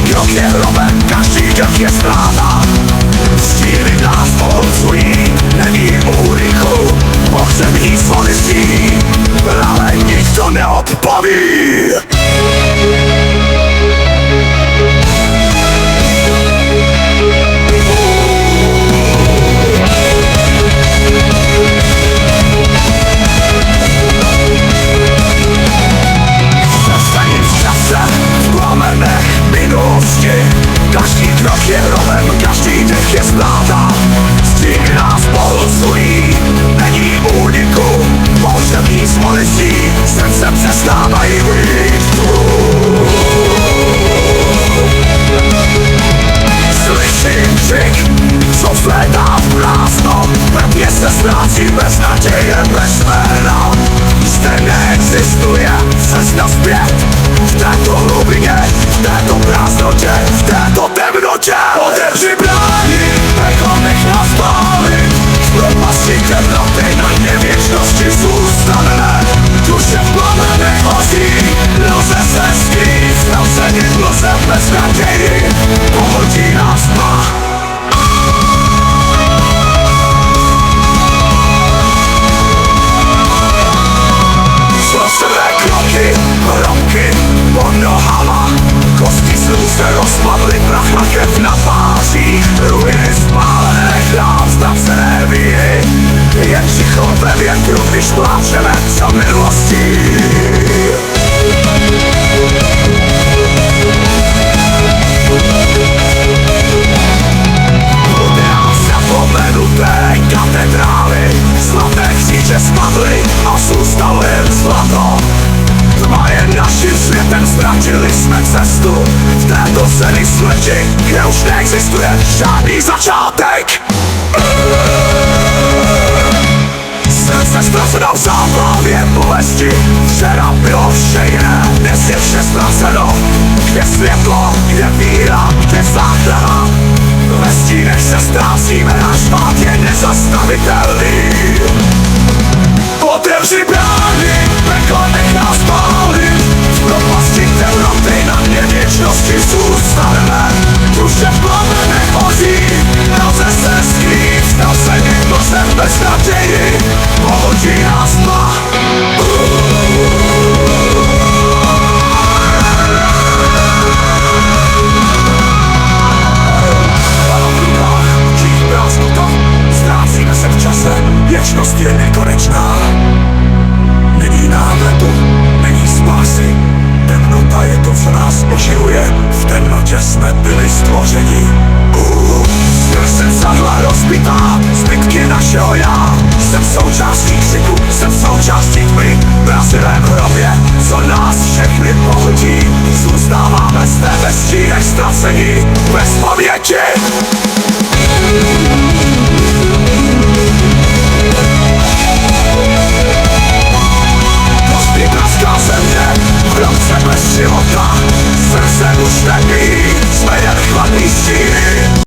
krok je každý dech je ztráta Stílit nás pohlcují, není úrychu Pohřební zvony zní, ale nikdo neodpoví. Je ztráta Stíny nás pohlcují, není úniku. Pohřební smolistí, srdce přestávají být Slyším křik, co vlétá v prázdno. Mě se ztrácí bez naděje, bez jména. Zde neexistuje cesta zpět. V této hlubině, v této prázdnotě, v této hromky pod nohama Kosti slů se rozpadly, prach na krev na tvářích Ruiny spálené, chláp ztracené víry Jen ticho ve větru, když pláčeme za minulostí ztratili jsme cestu. V této zemi smrti, kde už neexistuje žádný začátek. Srdce ztraceno v záplavě bolesti. Včera bylo vše jiné, dnes je vše ztraceno. Kde světlo, kde víra, kde záchrana? Ve stínech se ztrácíme, náš pád je nezastavitelný. Otevři brány, je nekonečná. Není návletu, není spásy. Temnota je to, co nás oživuje. V temnotě jsme byli stvořeni. Uh, Jsem sadla rozbitá, zbytky našeho já. Jsem součástí křiku, jsem součástí tmy. V Brazilém hrobě, co nás všechny pohltí. Zůstáváme zde bez stínech ztracení Bez paměti